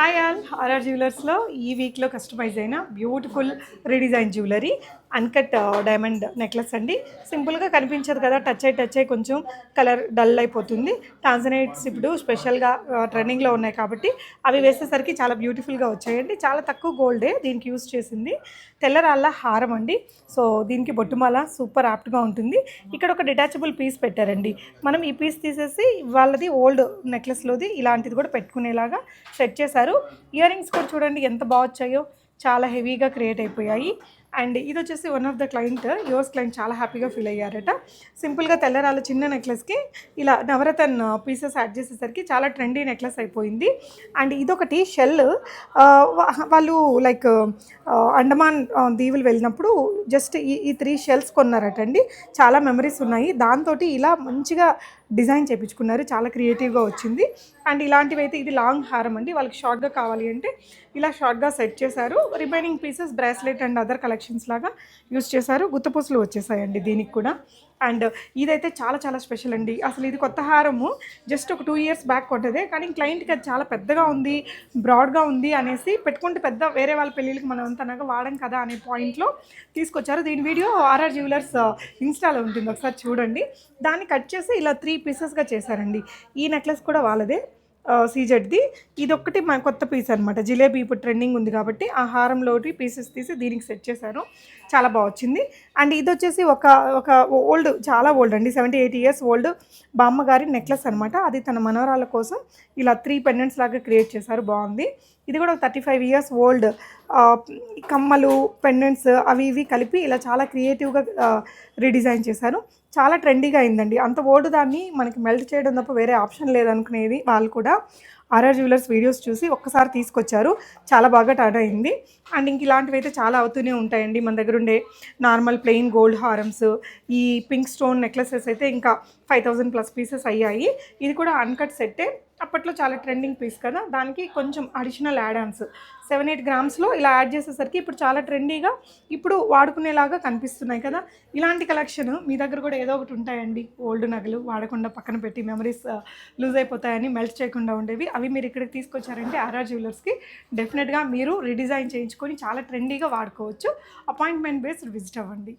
Hi all RR జ్యువెలర్స్లో ఈ వీక్లో customise అయిన beautiful redesign jewellery uncut diamond necklace అండి. సింపుల్గా కనిపించదు కదా టచ్ అయి టచ్ అయి కొంచెం కలర్ డల్ అయిపోతుంది. టాన్సనైట్స్ ఇప్పుడు స్పెషల్గా ట్రెండింగ్లో ఉన్నాయి కాబట్టి అవి వేసేసరికి చాలా బ్యూటిఫుల్గా వచ్చాయండి. చాలా తక్కువ గోల్డే దీనికి యూస్ చేసింది. తెల్లరాళ్ళ హారం అండి. సో దీనికి బొట్టుమాల సూపర్ యాప్ట్గా ఉంటుంది. ఇక్కడ ఒక డిటాచబుల్ పీస్ పెట్టారండి. మనం ఈ పీస్ తీసేసి వాళ్ళది ఓల్డ్ నెక్లెస్లోది ఇలాంటిది కూడా పెట్టుకునేలాగా సెట్ చేశారు. ఇయర్ రింగ్స్ కూడా చూడండి ఎంత బాగా వచ్చాయో. చాలా హెవీగా క్రియేట్ అయిపోయాయి. అండ్ ఇది వచ్చేసి one of the client yours client చాలా హ్యాపీగా ఫీల్ అయ్యారట. సింపుల్గా తెల్లరాల చిన్న నెక్లెస్కి ఇలా నవరతన్ uh, పీసెస్ యాడ్ చేసేసరికి చాలా ట్రెండీ నెక్లెస్ అయిపోయింది. అండ్ ఇదొకటి షెల్ uh, వాళ్ళు లైక్ uh, అండమాన్ దీవులు వెళ్ళినప్పుడు జస్ట్ ఈ ఈ త్రీ షెల్స్ కొన్నారట అండి చాలా మెమరీస్ ఉన్నాయి. దాంతో ఇలా మంచిగా డిజైన్ చేయించుకున్నారు చాలా క్రియేటివ్గా వచ్చింది. అండ్ ఇలాంటివి అయితే ఇది లాంగ్ హారం అండి. వాళ్ళకి షార్ట్గా కావాలి అంటే ఇలా షార్ట్గా సెట్ చేశారు. Remaining pieces bracelet and other collections లాగా యూస్ చేశారు. గుత్తపూసలు వచ్చేసాయండి దీనికి కూడా. అండ్ ఇదైతే చాలా చాలా స్పెషల్ అండి. అసలు ఇది కొత్త హారము. జస్ట్ ఒక టూ ఇయర్స్ బ్యాక్ కొట్టదే కానీ క్లయింట్కి అది చాలా పెద్దగా ఉంది బ్రాడ్గా ఉంది అనేసి పెట్టుకుంటే పెద్ద వేరే వాళ్ళ పెళ్ళిళ్ళకి మనం అంతనగా వాడం కదా అనే పాయింట్లో తీసుకొచ్చారు. దీని వీడియో ఆర్ఆర్ జ్యువెలర్స్ uh, ఇన్స్టాలో ఉంటుంది. ఒకసారి చూడండి. దాన్ని కట్ చేసి ఇలా త్రీ పీసెస్గా చేశారండి. ఈ నెక్లెస్ కూడా వాళ్ళదే. సీజెడ్ది. ఇది ఒక్కటి మన కొత్త పీస్ అనమాట జిలేబీ ఇప్పుడు ట్రెండింగ్ ఉంది కాబట్టి ఆ హారంలోటి పీసెస్ తీసి దీనికి సెట్ చేశాను. చాలా బాగా వచ్చింది. అండ్ ఇది వచ్చేసి ఒక ఒక ఓల్డ్ చాలా ఓల్డ్ అండి. సెవెంటీ ఎయిట్ ఇయర్స్ ఓల్డ్ బామ్మగారి నెక్లెస్ అనమాట అది తన మనవరాల కోసం ఇలా త్రీ పెండెంట్స్ లాగా క్రియేట్ చేశారు. బాగుంది. ఇది కూడా ఒక థర్టీ ఫైవ్ ఇయర్స్ ఓల్డ్. కమ్మలు పెండెంట్స్ అవి ఇవి కలిపి ఇలా చాలా క్రియేటివ్గా రీడిజైన్ చేశారు. చాలా ట్రెండీగా అయిందండి. అంత ఓల్డ్ దాన్ని మనకి మెల్ట్ చేయడం తప్ప వేరే ఆప్షన్ లేదనుకునేది వాళ్ళు కూడా. ఆర్ఆర్ జ్యువెలర్స్ వీడియోస్ చూసి ఒక్కసారి తీసుకొచ్చారు. చాలా బాగా టర్న్ అయింది. అండ్ ఇంక ఇలాంటివి అయితే చాలా అవుతూనే ఉంటాయండి. మన దగ్గర ఉండే నార్మల్ ప్లెయిన్ గోల్డ్ హారమ్స్ ఈ పింక్ స్టోన్ నెక్లెసెస్ అయితే ఇంకా ఫైవ్ థౌజండ్ ప్లస్ పీసెస్ అయ్యాయి. ఇది కూడా అన్కట్ సెట్టే. అప్పట్లో చాలా ట్రెండింగ్ పీస్ కదా. దానికి కొంచెం additional add ons seven eight గ్రామ్స్లో ఇలా యాడ్ చేసేసరికి ఇప్పుడు చాలా ట్రెండీగా ఇప్పుడు వాడుకునేలాగా కనిపిస్తున్నాయి కదా. ఇలాంటి కలెక్షన్ మీ దగ్గర కూడా ఏదో ఒకటి ఉంటాయండి. ఓల్డ్ నగలు వాడకుండా పక్కన పెట్టి మెమరీస్ లూజ్ uh, అయిపోతాయని మెల్ట్ చేయకుండా ఉండేవి. అవి మీరు ఇక్కడికి తీసుకొచ్చారంటే ఆర్ఆర్ జ్యువెలర్స్కి డెఫినెట్గా మీరు రీడిజైన్ చేయించుకొని చాలా ట్రెండీగా వాడుకోవచ్చు. అపాయింట్మెంట్ బేస్డ్ విజిట్ అవ్వండి.